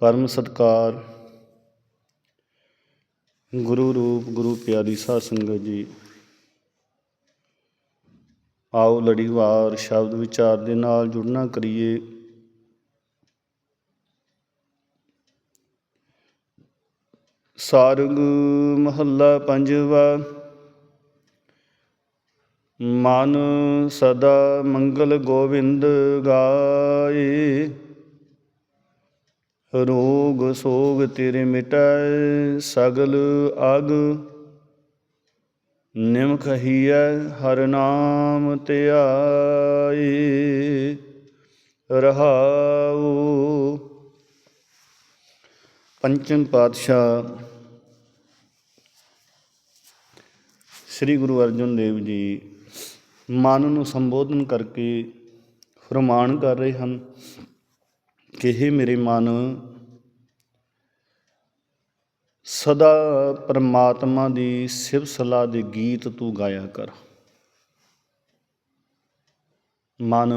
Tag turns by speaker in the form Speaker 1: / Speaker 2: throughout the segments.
Speaker 1: ਪਰਮ ਸਤਕਾਰ। ਗੁਰੂ ਰੂਪ, ਗੁਰੂ ਪਿਆਰੀ ਸਾਧ ਸੰਗਤ ਜੀ। ਆਓ ਲੜੀਵਾਰ ਸ਼ਬਦ ਵਿਚਾਰ ਦੇ ਨਾਲ ਜੁੜਨਾ ਕਰੀਏ। ਸਾਰਗ ਮਹੱਲਾ ਪੰਜਵਾ। ਮਨ ਸਦਾ ਮੰਗਲ ਗੋਬਿੰਦ ਗਾਏ। ਰੋਗ ਸੋਗ ਤੇਰੇ ਮਿਟਾਏ, ਸਗਲ ਅਗ ਨਿਮਖ ਹੀਐ, ਹਰ ਨਾਮ ਧਿਆਏ ਰਹਾਉ। ਪੰਚਮ ਪਾਤਸ਼ਾਹ ਸ੍ਰੀ ਗੁਰੂ ਅਰਜਨ ਦੇਵ ਜੀ ਮਨ ਨੂੰ ਸੰਬੋਧਨ ਕਰਕੇ ਫਰਮਾਨ ਕਰ ਰਹੇ ਹਨ ਕਿ ਮੇਰੇ ਮਨ, ਸਦਾ ਪਰਮਾਤਮਾ ਦੀ ਸਿਵ ਸਲਾਹ ਦੇ ਗੀਤ ਤੂੰ ਗਾਇਆ ਕਰ। ਮਨ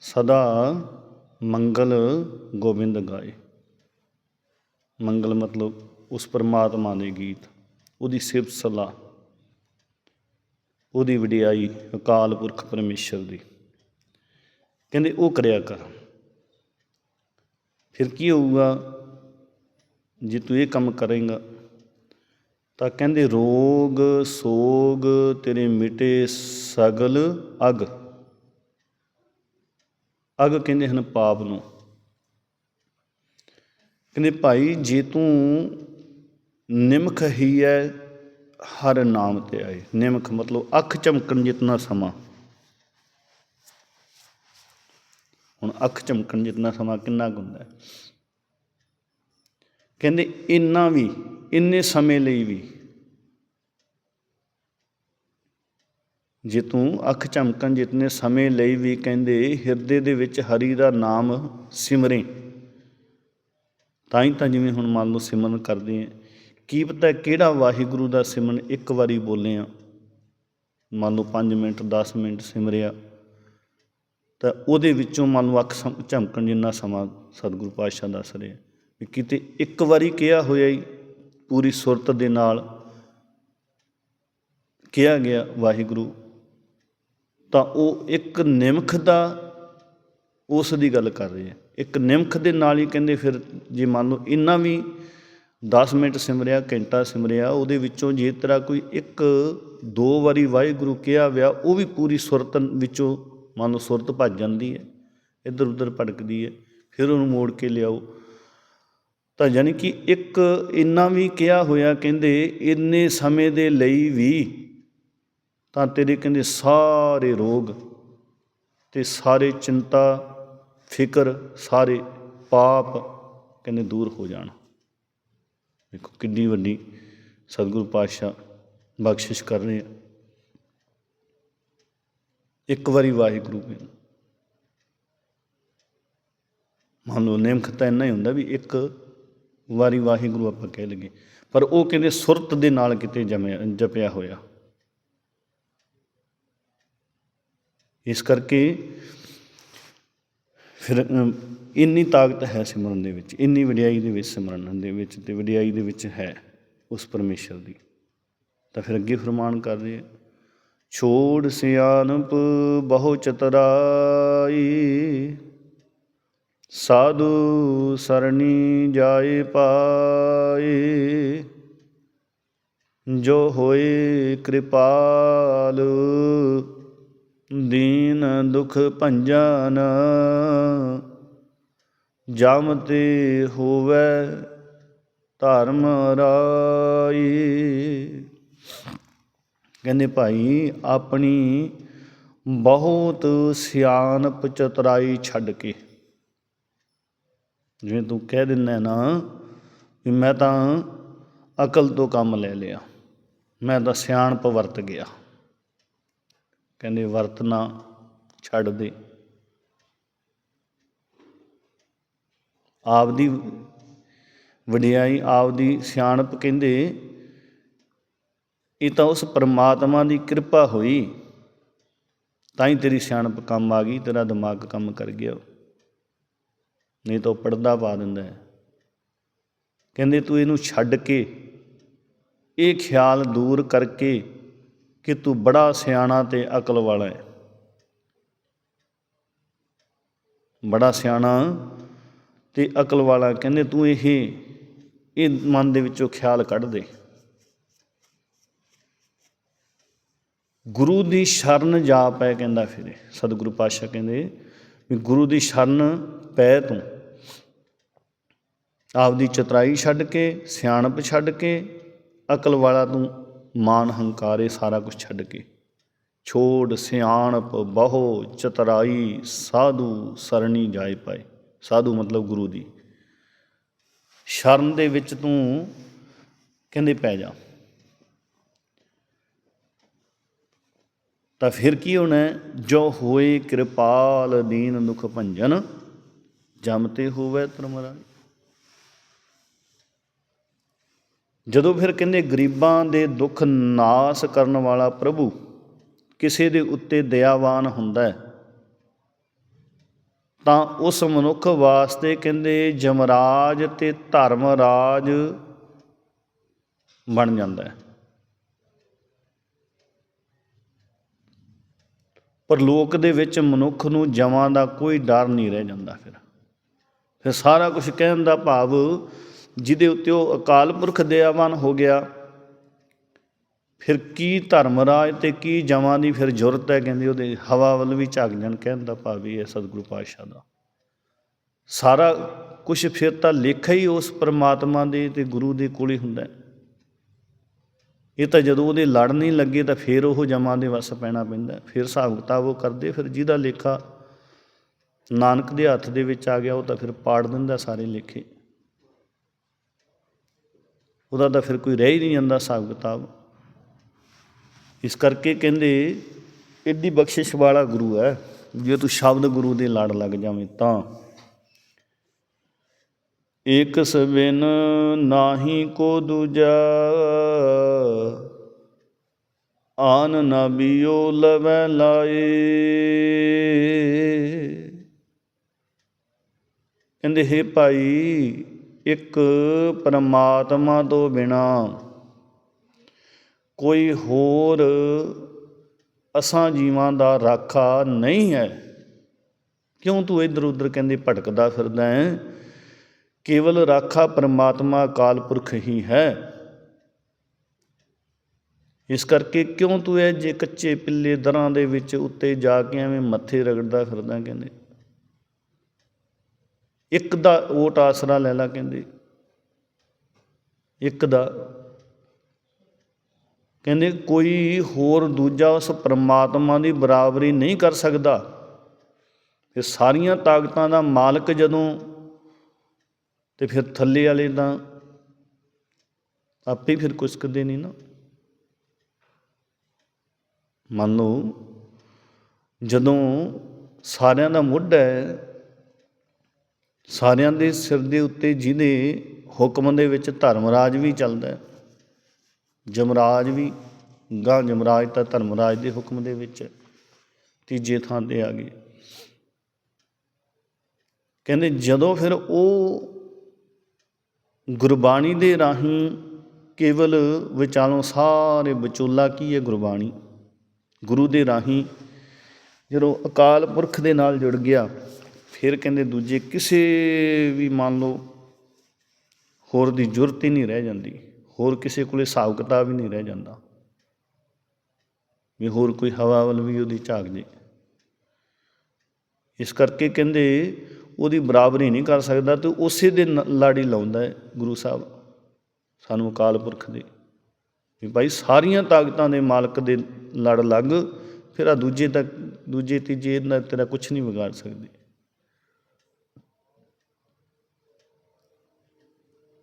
Speaker 1: ਸਦਾ ਮੰਗਲ ਗੋਬਿੰਦ ਗਾਏ। ਮੰਗਲ ਮਤਲਬ ਉਸ ਪਰਮਾਤਮਾ ਦੇ ਗੀਤ, ਉਹਦੀ ਸਿਫਤ ਸਲਾਹ, ਉਹਦੀ ਵਡਿਆਈ ਅਕਾਲ ਪੁਰਖ ਪਰਮੇਸ਼ਰ ਦੀ। ਕਹਿੰਦੇ ਉਹ ਕਰਿਆ ਕਰ। ਫਿਰ ਕੀ ਹੋਊਗਾ? ਜੇ ਤੂੰ ਇਹ ਕੰਮ ਕਰੇਂਗਾ, ਤਾਂ ਕਹਿੰਦੇ ਰੋਗ, ਸੋਗ, ਤੇਰੇ ਮਿਟੇ ਸਗਲ ਅਗ। ਅਗ ਕਹਿੰਦੇ ਹਨ ਪਾਪ ਨੂੰ। ਕਹਿੰਦੇ ਭਾਈ, ਜੇ ਤੂੰ ਨਿਮਖ ਹੀ ਹੈ ਹਰ ਨਾਮ ਤੇ ਆਏ। ਨਿਮਖ ਮਤਲਬ ਅੱਖ ਚਮਕਣ ਜਿਤਨਾ ਸਮਾਂ। ਹੁਣ ਅੱਖ ਚਮਕਣ ਜਿਤਨਾ ਸਮਾਂ ਕਿੰਨਾ ਕੁ ਹੁੰਦਾ ਹੈ। ਕਹਿੰਦੇ ਇੰਨਾ ਵੀ, ਇੰਨੇ ਸਮੇਂ ਲਈ ਵੀ ਜੇ ਤੂੰ ਅੱਖ ਚਮਕਣ ਜਿਤਨੇ ਸਮੇਂ ਲਈ ਵੀ ਕਹਿੰਦੇ ਹਿਰਦੇ ਦੇ ਵਿੱਚ ਹਰੀ ਦਾ ਨਾਮ ਸਿਮਰੇ ਤਾਂ ਹੀ ਤਾਂ ਜਿਵੇਂ ਹੁਣ ਮੰਨ ਲਓ ਸਿਮਰਨ ਕਰਦੇ ਆ ਕੀ ਪਤਾ ਕਿਹੜਾ ਵਾਹਿਗੁਰੂ ਦਾ ਸਿਮਰਨ ਇੱਕ ਵਾਰੀ ਬੋਲੇ ਆ ਮੰਨ ਲਓ 5 ਮਿੰਟ 10 ਮਿੰਟ ਸਿਮਰਿਆ। ਤਾਂ ਉਹਦੇ ਵਿੱਚੋਂ ਮੰਨ ਲਓ ਅੱਖ ਸਮ- ਝਮਕਣ ਜਿੰਨਾ ਸਮਾਂ ਸਤਿਗੁਰੂ ਪਾਤਸ਼ਾਹ ਦੱਸ ਰਿਹਾ ਵੀ ਕਿਤੇ ਇੱਕ ਵਾਰੀ ਕਿਹਾ ਹੋਇਆ ਹੀ ਪੂਰੀ ਸੁਰਤ ਦੇ ਨਾਲ ਕਿਹਾ ਗਿਆ ਵਾਹਿਗੁਰੂ, ਤਾਂ ਉਹ ਇੱਕ ਨਿਮਖ ਦਾ ਉਸ ਦੀ ਗੱਲ ਕਰ ਰਹੇ ਆ। ਇੱਕ ਨਿਮਖ ਦੇ ਨਾਲ ਹੀ ਕਹਿੰਦੇ ਫਿਰ ਜੇ ਮੰਨ ਲਓ ਇੰਨਾ ਵੀ 10 ਮਿੰਟ ਸਿਮਰਿਆ, ਘੰਟਾ ਸਿਮਰਿਆ, ਉਹਦੇ ਵਿੱਚੋਂ ਜੇ ਤੇਰਾ ਕੋਈ ਇੱਕ, ਦੋ ਵਾਰੀ ਵਾਹਿਗੁਰੂ ਕਿਹਾ ਵਿਆ ਉਹ ਵੀ ਪੂਰੀ ਸੁਰਤ ਵਿੱਚੋਂ ਮਨ ਲਓ ਸੁਰਤ ਭੱਜ ਜਾਂਦੀ ਹੈ, ਇੱਧਰ ਉੱਧਰ ਭਟਕਦੀ ਹੈ, ਫਿਰ ਉਹਨੂੰ ਮੋੜ ਕੇ ਲਿਆਓ। ਤਾਂ ਯਾਨੀ ਕਿ ਇੱਕ ਇੰਨਾ ਵੀ ਕਿਹਾ ਹੋਇਆ ਕਹਿੰਦੇ, ਇੰਨੇ ਸਮੇਂ ਦੇ ਲਈ ਵੀ ਤਾਂ ਤੇਰੇ ਕਹਿੰਦੇ ਸਾਰੇ ਰੋਗ ਤੇ ਸਾਰੇ ਚਿੰਤਾ, ਫਿਕਰ, ਸਾਰੇ ਪਾਪ ਕਹਿੰਦੇ ਦੂਰ ਹੋ ਜਾਣ। ਦੇਖੋ ਕਿੰਨੀ ਵੱਡੀ ਸਤਿਗੁਰੂ ਪਾਤਸ਼ਾਹ ਬਖਸ਼ਿਸ਼ ਕਰ ਰਹੇ ਆ। ਇੱਕ ਵਾਰੀ ਵਾਹਿਗੁਰੂ ਕਹਿੰਦੇ ਮੰਨ ਲਓ ਨਿਮਖ ਤਾਂ ਇੰਨਾ ਹੀ ਹੁੰਦਾ ਵੀ ਇੱਕ ਵਾਰੀ ਵਾਹਿਗੁਰੂ ਆਪਾਂ ਕਹਿ ਲਈਏ। ਪਰ ਉਹ ਕਹਿੰਦੇ ਸੁਰਤ ਦੇ ਨਾਲ ਕਿਤੇ ਜਮਿਆ, ਜਪਿਆ ਹੋਇਆ। ਇਸ ਕਰਕੇ ਫਿਰ ਇੰਨੀ ਤਾਕਤ ਹੈ ਸਿਮਰਨ ਦੇ ਵਿੱਚ, ਇੰਨੀ ਵਡਿਆਈ ਦੇ ਵਿੱਚ ਸਿਮਰਨ ਦੇ ਵਿੱਚ ਤੇ ਵਡਿਆਈ ਦੇ ਵਿੱਚ ਹੈ ਉਸ ਪਰਮੇਸ਼ਰ ਦੀ। ਤਾਂ ਫਿਰ ਅੱਗੇ ਫਰਮਾਨ ਕਰ ਰਹੇ ਛੋੜ ਸਿਆਣਪ ਬਹੁ ਚਤਰਾਈ। ਸਾਧੂ ਸਰਣੀ ਜਾਏ ਪਾਏ। ਜੋ ਹੋਏ ਕਿਰਪਾਲ, ਦੀਨ ਦੁਖ ਭੰਜਨ। ਜਮ ਤੇ ਹੋਵੇ ਧਰਮ ਰਾਈ। ਕਹਿੰਦੇ ਭਾਈ, ਆਪਣੀ ਬਹੁਤ ਸਿਆਣਪ ਚਤਰਾਈ ਛੱਡ ਕੇ। ਜਿਵੇਂ ਤੂੰ ਕਹਿ ਦਿੰਦਾ ਨਾ ਵੀ ਮੈਂ ਤਾਂ ਅਕਲ ਤੋਂ ਕੰਮ ਲੈ ਲਿਆ। ਮੈਂ ਤਾਂ ਸਿਆਣਪ ਵਰਤ ਗਿਆ। ਕਹਿੰਦੇ ਵਰਤਣਾ ਛੱਡ ਦੇ। ਆਪਦੀ ਵਡਿਆਈ, ਆਪਦੀ ਸਿਆਣਪ ਕਹਿੰਦੇ ਇਹ ਤਾਂ ਉਸ ਪਰਮਾਤਮਾ ਦੀ ਕਿਰਪਾ ਹੋਈ। ਤਾਂ ਹੀ ਤੇਰੀ ਸਿਆਣਪ ਕੰਮ ਆ ਗਈ, ਤੇਰਾ ਦਿਮਾਗ ਕੰਮ ਕਰ ਗਿਆ। ਨਹੀਂ ਤਾਂ ਉਹ ਪਰਦਾ ਪਾ ਦਿੰਦਾ ਹੈ। ਕਹਿੰਦੇ ਤੂੰ ਇਹਨੂੰ ਛੱਡ ਕੇ, ਇਹ ਖਿਆਲ ਦੂਰ ਕਰਕੇ ਕਿ ਤੂੰ ਬੜਾ ਸਿਆਣਾ ਤੇ ਅਕਲ ਵਾਲਾ ਹੈ। ਬੜਾ ਸਿਆਣਾ ਤੇ ਅਕਲ ਵਾਲਾ, ਕਹਿੰਦੇ ਤੂੰ ਇਹ ਇਹ ਮਨ ਦੇ ਵਿੱਚੋਂ ਖਿਆਲ ਕੱਢ ਦੇ। ਗੁਰੂ ਦੀ ਸ਼ਰਨ ਜਾ ਪੈ ਕਹਿੰਦਾ ਫਿਰ ਸਤਿਗੁਰੂ ਪਾਤਸ਼ਾਹ ਕਹਿੰਦੇ ਵੀ ਗੁਰੂ ਦੀ ਸ਼ਰਨ ਪੈ ਤੂੰ। ਆਪਦੀ ਚਤਰਾਈ ਛੱਡ ਕੇ, ਸਿਆਣਪ ਛੱਡ ਕੇ, ਅਕਲ ਵਾਲਾ ਤੂੰ ਮਾਨ ਹੰਕਾਰੇ ਸਾਰਾ ਕੁਝ ਛੱਡ ਕੇ। ਛੋੜ ਸਿਆਣਪ ਬਹੁ ਚਤਰਾਈ ਸਾਧੂ ਸਰਣੀ ਜਾਏ ਪਾਏ। ਸਾਧੂ ਮਤਲਬ ਗੁਰੂ ਦੀ। ਸ਼ਰਨ ਦੇ ਵਿੱਚ ਤੂੰ ਕਹਿੰਦੇ ਪੈ ਜਾ। ਤਾਂ ਫਿਰ ਕੀ ਹੋਣਾ ਜੋ ਹੋਏ ਕਿਰਪਾਲ ਦੀਨ ਦੁਖ ਭੰਜਨ, ਜਮ ਤੇ ਹੋਵੇ ਤਰਮਰਾ ਜਦੋਂ ਫਿਰ ਕਹਿੰਦੇ ਗਰੀਬਾਂ ਦੇ ਦੁੱਖ ਨਾਸ ਕਰਨ ਵਾਲਾ ਪ੍ਰਭੂ, ਕਿਸੇ ਦੇ ਉੱਤੇ ਦਇਆਵਾਨ ਹੁੰਦਾ ਹੈ, ਤਾਂ ਉਸ ਮਨੁੱਖ ਵਾਸਤੇ ਕਹਿੰਦੇ ਜਮਰਾਜ ਤੇ ਧਰਮਰਾਜ ਬਣ ਜਾਂਦਾ ਹੈ। ਪਰ ਲੋਕ ਦੇ ਵਿੱਚ ਮਨੁੱਖ ਨੂੰ ਜਮਾਂ ਦਾ ਕੋਈ ਡਰ ਨਹੀਂ ਰਹਿ ਜਾਂਦਾ ਫਿਰ। ਫਿਰ ਸਾਰਾ ਕੁਝ ਕਹਿਣ ਦਾ ਭਾਵ ਜਿਹਦੇ ਉੱਤੇ ਉਹ ਅਕਾਲ ਪੁਰਖ ਦਇਆਵਾਨ ਹੋ ਗਿਆ, ਫਿਰ ਕੀ ਧਰਮ ਰਾਜ ਤੇ ਕੀ ਜਮਾਂ ਦੀ ਫਿਰ ਜ਼ਰੂਰਤ ਹੈ ਕਹਿੰਦੇ ਉਹਦੇ ਹਵਾ ਵੱਲ ਵੀ ਝਾਕ ਜਾਣ ਕਹਿਣ ਦਾ ਭਾਵ ਇਹ ਹੈ ਸਤਿਗੁਰੂ ਪਾਤਸ਼ਾਹ ਦਾ। ਸਾਰਾ ਕੁਝ ਫਿਰ ਤਾਂ ਲੇਖਾ ਹੀ ਉਸ ਪਰਮਾਤਮਾ ਦੇ ਤੇ ਗੁਰੂ ਦੇ ਕੋਲ ਹੀ ਹੁੰਦਾ ਹੈ। ਇਹ ਤਾਂ ਜਦੋਂ ਉਹਦੇ ਲੜ ਨਹੀਂ ਲੱਗੇ ਤਾਂ ਫਿਰ ਉਹ ਜਮਾਂ ਦੇ ਵਸ ਪੈਣਾ ਪੈਂਦਾ ਫਿਰ ਹਿਸਾਬ ਕਿਤਾਬ ਉਹ ਕਰਦੇ, ਫਿਰ ਜਿਹਦਾ ਲੇਖਾ ਨਾਨਕ ਦੇ ਹੱਥ ਦੇ ਵਿੱਚ ਆ ਗਿਆ, ਉਹ ਤਾਂ ਫਿਰ ਪਾੜ ਦਿੰਦਾ ਸਾਰੇ ਲੇਖੇ। ਉਹਦਾ ਤਾਂ ਫਿਰ ਕੋਈ ਰਹਿ ਹੀ ਨਹੀਂ ਜਾਂਦਾ ਹਿਸਾਬ ਕਿਤਾਬ। ਇਸ ਕਰਕੇ ਕਹਿੰਦੇ, ਐਡੀ ਬਖਸ਼ਿਸ਼ ਵਾਲਾ ਗੁਰੂ ਹੈ, ਜੇ ਤੂੰ ਸ਼ਬਦ ਗੁਰੂ ਦੇ ਲੜ ਲੱਗ ਜਾਵੇਂ ਤਾਂ। ਇਕ ਸਬਿਨ ਨਾਹੀ ਕੋ ਦੂਜਾ। ਆਨ ਨਾ ਨਬੀਓ ਲਵੈ ਲਾਏ। ਕਹਿੰਦੇ, ਹੈ ਭਾਈ, ਇੱਕ ਪਰਮਾਤਮਾ ਤੋਂ ਬਿਨਾ ਕੋਈ ਹੋਰ ਅਸਾਂ ਜੀਵਾਂ ਦਾ ਰਾਖਾ ਨਹੀਂ ਹੈ। ਕਿਉਂ ਤੂੰ ਇੱਧਰ ਉੱਧਰ ਕਹਿੰਦੇ ਭਟਕਦਾ ਫਿਰਦਾ ਹੈ? ਕੇਵਲ ਰਾਖਾ ਪਰਮਾਤਮਾ ਅਕਾਲ ਪੁਰਖ ਹੀ ਹੈ। ਇਸ ਕਰਕੇ ਕਿਉਂ ਤੂੰ ਇਹ ਜੇ ਕੱਚੇ ਪਿੱਲੇ ਦਰਾਂ ਦੇ ਵਿੱਚ ਉੱਤੇ ਜਾ ਕੇ ਐਵੇਂ ਮੱਥੇ ਰਗੜਦਾ ਫਿਰਦਾ ਕਹਿੰਦੇ। ਇੱਕ ਦਾ ਓਟ ਆਸਰਾ ਲੈ ਲਾ ਕਹਿੰਦੇ। ਇੱਕ ਦਾ। ਕਹਿੰਦੇ ਕੋਈ ਹੋਰ ਦੂਜਾ ਉਸ ਪਰਮਾਤਮਾ ਦੀ ਬਰਾਬਰੀ ਨਹੀਂ ਕਰ ਸਕਦਾ। ਇਹ ਸਾਰੀਆਂ ਤਾਕਤਾਂ ਦਾ ਮਾਲਕ ਜਦੋਂ ਤੇ ਫਿਰ ਥੱਲੇ ਵਾਲੇ ਤਾਂ ਆਪੇ ਫਿਰ ਕੁਛ ਕਦੇ ਨਹੀਂ ਨਾ। ਮੰਨ ਲਓ, ਜਦੋਂ ਸਾਰਿਆਂ ਦਾ ਮੁੱਢ ਹੈ, ਸਾਰਿਆਂ ਦੇ ਸਿਰ ਦੇ ਉੱਤੇ ਜਿਹਦੇ ਹੁਕਮ ਦੇ ਵਿੱਚ ਧਰਮਰਾਜ ਵੀ ਚੱਲਦਾ ਹੈ, ਜਮਰਾਜ ਵੀ, ਗਾਂ ਜਮਰਾਜ ਤਾਂ ਧਰਮਰਾਜ ਦੇ ਹੁਕਮ ਦੇ ਵਿੱਚ ਤੀਜੇ ਥਾਂ ਤੇ ਆ ਗਏ। ਕਹਿੰਦੇ ਜਦੋਂ ਫਿਰ ਉਹ ਗੁਰਬਾਣੀ ਦੇ ਰਾਹੀਂ ਕੇਵਲ ਵਿਚਾਲੋਂ ਸਾਰੇ ਵਿਚੋਲਾ ਕੀ ਹੈ ਗੁਰਬਾਣੀ? ਗੁਰੂ ਦੇ ਰਾਹੀਂ ਜਦੋਂ ਅਕਾਲ ਪੁਰਖ ਦੇ ਨਾਲ ਜੁੜ ਗਿਆ, ਫਿਰ ਕਹਿੰਦੇ ਦੂਜੇ ਕਿਸੇ ਵੀ ਮੰਨ ਲਓ ਹੋਰ ਦੀ ਜ਼ਰੂਰਤ ਹੀ ਨਹੀਂ ਰਹਿ ਜਾਂਦੀ, ਹੋਰ ਕਿਸੇ ਕੋਲੇ ਹਿਸਾਬ ਕਿਤਾਬ ਹੀ ਨਹੀਂ ਰਹਿ ਜਾਂਦਾ, ਵੀ ਹੋਰ ਕੋਈ ਹਵਾ ਵੱਲ ਵੀ ਉਹਦੀ ਝਾਕ ਜੇ। ਇਸ ਕਰਕੇ ਕਹਿੰਦੇ ਉਹਦੀ ਬਰਾਬਰੀ ਨਹੀਂ ਕਰ ਸਕਦਾ ਤੇ ਉਸੇ ਦੇ ਨ- ਲਾੜੀ ਲਾਉਂਦਾ ਹੈ ਗੁਰੂ ਸਾਹਿਬ, ਸਾਨੂੰ ਅਕਾਲ ਪੁਰਖ ਦੇ। ਵੀ ਭਾਈ ਸਾਰੀਆਂ ਤਾਕਤਾਂ ਦੇ ਮਾਲਕ ਦੇ ਲੜ ਲੱਗ, ਫਿਰ ਆ ਦੂਜੇ ਤੱਕ, ਦੂਜੇ, ਤੀਜੇ ਨਾਲ ਤੇਰਾ ਕੁਝ ਨਹੀਂ ਵਿਗਾੜ ਸਕਦੇ।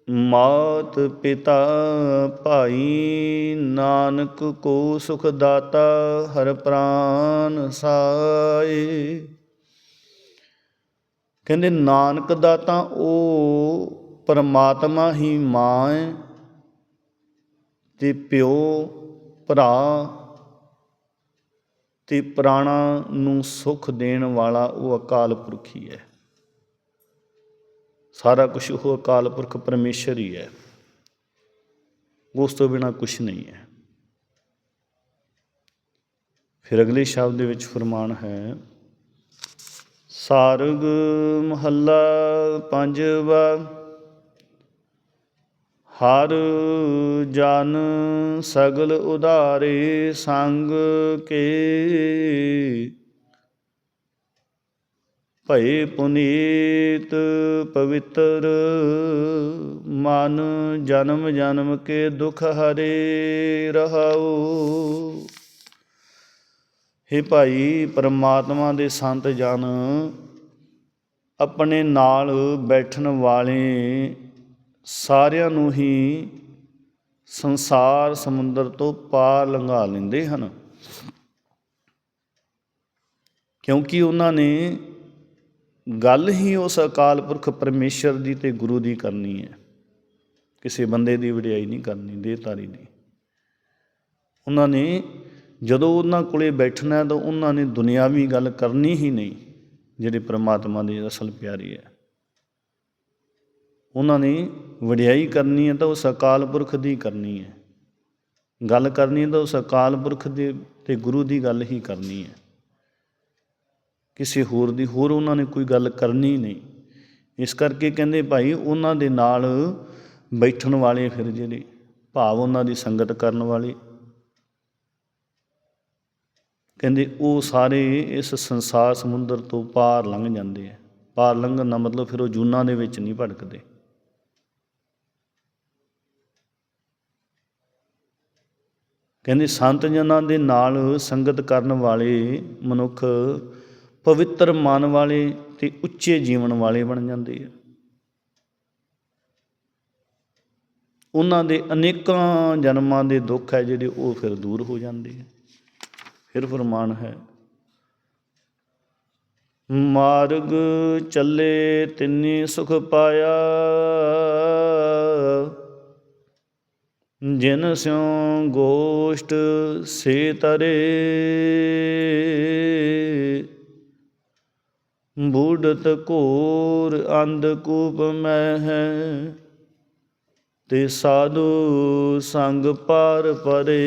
Speaker 1: ਮਾਤ ਪਿਤਾ ਭਾਈ ਨਾਨਕ ਕੋ ਸੁਖ ਦਾਤਾ ਹਰ ਪ੍ਰਾਨ ਸਾਏ। ਕਹਿੰਦੇ, ਨਾਨਕ ਦਾ ਤਾਂ ਉਹ ਪਰਮਾਤਮਾ ਹੀ ਮਾਂ ਹੈ ਤੇ ਪਿਓ, ਭਰਾ ਤੇ ਪ੍ਰਾਣਾ ਨੂੰ ਸੁਖ ਦੇਣ ਵਾਲਾ ਉਹ ਅਕਾਲ ਪੁਰਖ ਹੀ ਹੈ। ਸਾਰਾ ਕੁਝ ਉਹ ਅਕਾਲ ਪੁਰਖ ਪਰਮੇਸ਼ਰ ਹੀ ਹੈ। ਉਸ ਤੋਂ ਬਿਨਾ ਕੁਝ ਨਹੀਂ ਹੈ। ਫਿਰ ਅਗਲੇ ਸ਼ਬਦ ਦੇ ਵਿੱਚ ਫਰਮਾਨ ਹੈ ਸਾਰਗ ਮਹੱਲਾ ਪੰਜਵਾ, ਹਰ ਜਨ ਸਗਲ ਉਧਾਰੇ ਸੰਗ ਕੇ। ਭਏ ਪੁਨੀਤ ਪਵਿੱਤਰ ਮਨ ਜਨਮ ਜਨਮ ਕੇ ਦੁਖ ਹਰੇ ਰਹਾਉ। ਹੇ ਭਾਈ ਪਰਮਾਤਮਾ ਦੇ ਸੰਤ ਜਨ, ਆਪਣੇ ਨਾਲ ਬੈਠਣ ਵਾਲੇ ਸਾਰਿਆਂ ਨੂੰ ਹੀ ਸੰਸਾਰ ਸਮੁੰਦਰ ਤੋਂ ਪਾਰ ਲੰਘਾ ਲੈਂਦੇ ਹਨ। ਕਿਉਂਕਿ ਉਹਨਾਂ ਨੇ ਗੱਲ ਹੀ ਉਸ ਅਕਾਲ ਪੁਰਖ ਪਰਮੇਸ਼ਰ ਦੀ ਤੇ ਗੁਰੂ ਦੀ ਕਰਨੀ ਹੈ। ਕਿਸੇ ਬੰਦੇ ਦੀ ਵਡਿਆਈ ਨਹੀਂ ਕਰਨੀ ਦੇਹਤਾਰੀ ਦੀ। ਉਹਨਾਂ ਨੇ ਜਦੋਂ ਉਹਨਾਂ ਕੋਲੇ ਬੈਠਣਾ ਤਾਂ ਉਹਨਾਂ ਨੇ ਦੁਨਿਆਵੀ ਗੱਲ ਕਰਨੀ ਹੀ ਨਹੀਂ, ਜਿਹੜੇ ਪ੍ਰਮਾਤਮਾ ਦੇ ਅਸਲ ਪਿਆਰੇ ਹੈ। ਉਹਨਾਂ ਨੇ ਵਡਿਆਈ ਕਰਨੀ ਹੈ ਤਾਂ ਉਸ ਅਕਾਲ ਪੁਰਖ ਦੀ ਕਰਨੀ ਹੈ। ਗੱਲ ਕਰਨੀ ਹੈ ਤਾਂ ਉਸ ਅਕਾਲ ਪੁਰਖ ਦੇ, ਤੇ ਗੁਰੂ ਦੀ ਗੱਲ ਹੀ ਕਰਨੀ ਹੈ। ਕਿਸੇ ਹੋਰ ਦੀ, ਹੋਰ ਉਹਨਾਂ ਨੇ ਕੋਈ ਗੱਲ ਕਰਨੀ ਨਹੀਂ। ਇਸ ਕਰਕੇ ਕਹਿੰਦੇ ਭਾਈ, ਉਹਨਾਂ ਦੇ ਨਾਲ ਬੈਠਣ ਵਾਲੇ ਫਿਰ ਜਿਹੜੇ ਭਾਵ ਉਹਨਾਂ ਦੀ ਸੰਗਤ ਕਰਨ ਵਾਲੇ ਕਹਿੰਦੇ ਉਹ ਸਾਰੇ ਇਸ ਸੰਸਾਰ ਸਮੁੰਦਰ ਤੋਂ ਪਾਰ ਲੰਘ ਜਾਂਦੇ ਆ। ਪਾਰ ਲੰਘਣ ਦਾ ਮਤਲਬ ਫਿਰ ਉਹ ਜੂਨਾਂ ਦੇ ਵਿੱਚ ਨਹੀਂ ਭਟਕਦੇ। ਕਹਿੰਦੇ ਸੰਤ ਜਨਾਂ ਦੇ ਨਾਲ ਸੰਗਤ ਕਰਨ ਵਾਲੇ ਮਨੁੱਖ ਪਵਿੱਤਰ ਮਨ ਵਾਲੇ ਤੇ ਉੱਚੇ ਜੀਵਨ ਵਾਲੇ ਬਣ ਜਾਂਦੇ ਆ। ਉਹਨਾਂ ਦੇ ਅਨੇਕਾਂ ਜਨਮਾਂ ਦੇ ਦੁੱਖ ਹੈ ਜਿਹੜੇ ਉਹ ਫਿਰ ਦੂਰ ਹੋ ਜਾਂਦੇ ਆ। ਫਿਰ ਫਰਮਾਨ ਹੈ, ਮਾਰਗ ਚੱਲੇ ਤਿੰਨੇ ਸੁਖ ਪਾਇਆ, ਜਿਨ ਸਿਉ ਗੋਸ਼ਟ ਸੇ ਤਰੇ ਬੂੜਤ ਘੋਰ ਅੰਧ ਕੂਪ ਮੈਂ ਹੈ, ਤੇ ਸਾਧੂ ਸੰਗ ਪਾਰ ਪਰੇ।